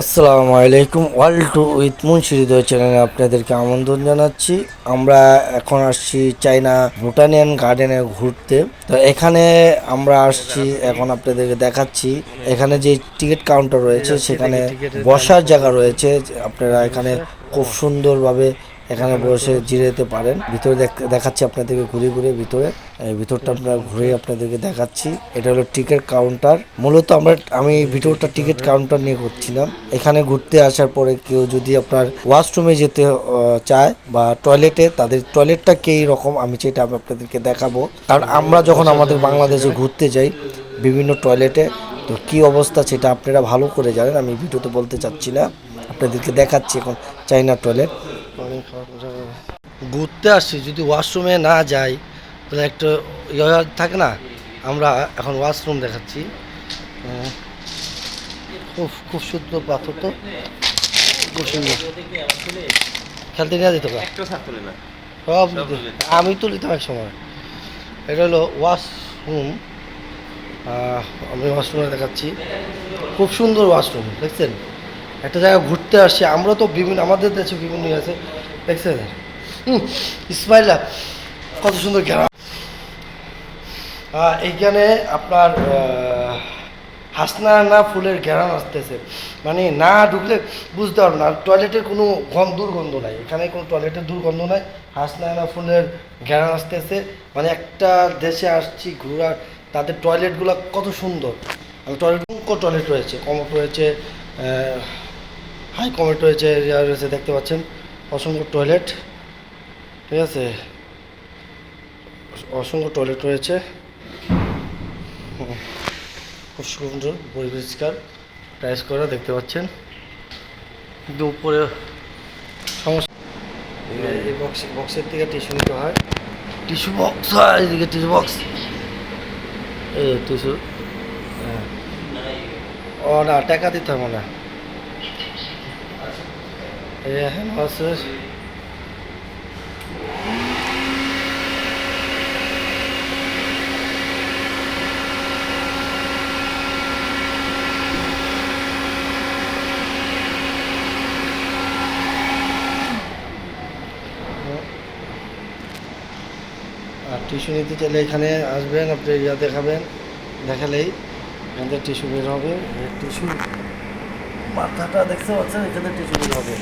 আসসালামু আলাইকুম। World to with মুন্সিরিদয় চ্যানেলে আপনাদেরকে আমন্ত্রণ জানাচ্ছি। আমরা এখন আসছি চাইনা ভুটানিয়ান গার্ডেনে ঘুরতে। তো এখানে আমরা আসছি, এখন আপনাদেরকে দেখাচ্ছি। এখানে যে টিকিট কাউন্টার রয়েছে, সেখানে বসার জায়গা রয়েছে। আপনারা এখানে খুব সুন্দরভাবে এখানে বসে জিরে যেতে পারেন। ভিতরে দেখ- দেখাচ্ছি আপনাদেরকে ঘুরে ঘুরে ভিতরে। ভিতরটা আমরা ঘুরে আপনাদেরকে দেখাচ্ছি। এটা হলো টিকিট কাউন্টার। মূলত আমরা, আমি ভিতরটা টিকিট কাউন্টার নিয়ে করছিলাম এখানে ঘুরতে আসার পরে কেউ যদি আপনার ওয়াশরুমে যেতে চায় বা টয়লেটে, তাদের টয়লেটটা কেই রকম আমি সেটা আমি আপনাদেরকে দেখাবো। কারণ আমরা যখন আমাদের বাংলাদেশে ঘুরতে যাই বিভিন্ন টয়লেটে, তো কী অবস্থা সেটা আপনারা ভালো করে জানেন, আমি ভিডিওতে বলতে চাচ্ছি না। আপনাদেরকে দেখাচ্ছি এখন চাইনা টয়লেট। ঘুরতে আসছি যদি ওয়াশরুমে না যাই তাহলে একটা ইয়ে থাকে না আমরা এখন ওয়াশরুম দেখাচ্ছি। খুব খুব সুন্দর পাথর তো। খুব সুন্দর। খেলতে নিয়ে যেত সব আমি তো নিতাম এক সময়। এটা হলো ওয়াশরুম আমি ওয়াশরুমে দেখাচ্ছি। খুব সুন্দর ওয়াশরুম দেখছেন? একটা জায়গায় ঘুরতে আসছি আমরা তো বিভিন্ন আমাদের দেশে বিভিন্ন ইয়ে আছে দেখছেন? হুম ইসমাইলা কত সুন্দর আহ, এইখানে আপনার হাসনা না ফুলের ঘেরান আসতেছে। মানে না ঢুকলে বুঝতে পারব না টয়লেটের কোনো গন্ধ দুর্গন্ধ নাই। এখানে কোনো টয়লেটের দুর্গন্ধ নাই হাসনা না ফুলের ঘেরান আসতেছে। মানে একটা দেশে আসছি ঘোরার তাদের টয়লেটগুলো কত সুন্দর। টয়লেট টয়লেট রয়েছে কমট রয়েছে হাই কমেট রয়েছে ইয়া রয়েছে দেখতে পাচ্ছেন। অসংখ্য টয়লেট ঠিক আছে? অসংখ্য টয়লেট রয়েছে। হুম, খুব সুন্দর পরিষ্কার টাইস করা দেখতে পাচ্ছেন। কিন্তু উপরে সমস্যা এই বক্স বক্সের থেকে টিস্যু নিতে হয়। টিস্যু বক্স হয় এদিকে টিস্যু বক্স এই টিস্যু হ্যাঁ। ও না টাকা দিতে হবে না। এই হ্যান্ড ওয়াশের আর টিস্যু নিতে চাইলে এখানে আসবেন, আপনি ইয়া দেখাবেন, দেখালেই এখান থেকে টিস্যু বের হবে। টিস্যু মাথাটা দেখতে পাচ্ছেন, এখানে টিস্যু বের হবে।